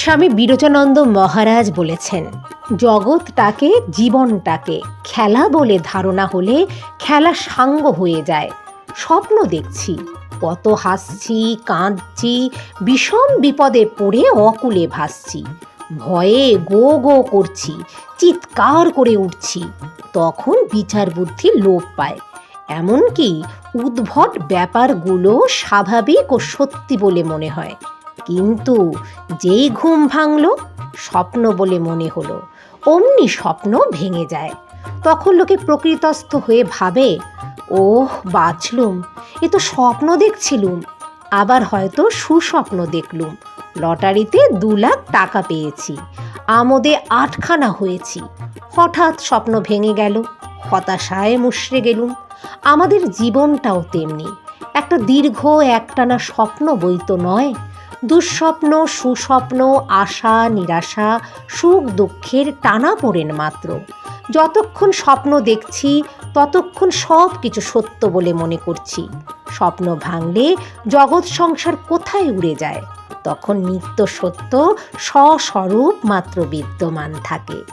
স্বামী বিরোচানন্দ মহারাজ বলেছেন জগৎটাকে জীবনটাকে খেলা বলে ধারণা হলে খেলা সাঙ্গ হয়ে যায়। স্বপ্ন দেখছি কত হাসছি, কাঁদছি, বিষম বিপদে পড়ে অকুলে ভাসছি। ভয়ে গো গো করছি, চিৎকার করে উঠছি, তখন বিচার বুদ্ধি লোপ পায়। এমনকি উদ্ভট ব্যাপারগুলো স্বাভাবিক ও সত্যি বলে মনে হয়। কিন্তু যেই ঘুম ভাঙল, স্বপ্ন বলে মনে হলো। অমনি স্বপ্ন ভেঙে যায়। তখন লোকে প্রকৃতস্থ হয়ে ভাবে, ওহ, বাঁচলুম। এ তো স্বপ্ন দেখছিলুম। আবার হয়তো সুস্বপ্ন দেখলুম। লটারিতে দু লাখ টাকা পেয়েছি। আমোদে আটখানা হয়েছি। হঠাৎ স্বপ্ন ভেঙে গেল। হতাশায় মুশড়ে গেলুম। আমাদের জীবনটাও তেমনি। একটা দীর্ঘ একটানা স্বপ্ন বই তো নয়। দুঃস্বপ্ন, সুস্বপ্ন, আশা, নিরাশা, সুখ, দুঃখের টানা পড়েন মাত্র। যতক্ষণ স্বপ্ন দেখছি, ততক্ষণ সব কিছু সত্য বলে মনে করছি। স্বপ্ন ভাঙলে জগৎ সংসার কোথায় উড়ে যায়? তখন নিত্য সত্য, স্বস্বরূপ মাত্র বিদ্যমান থাকে।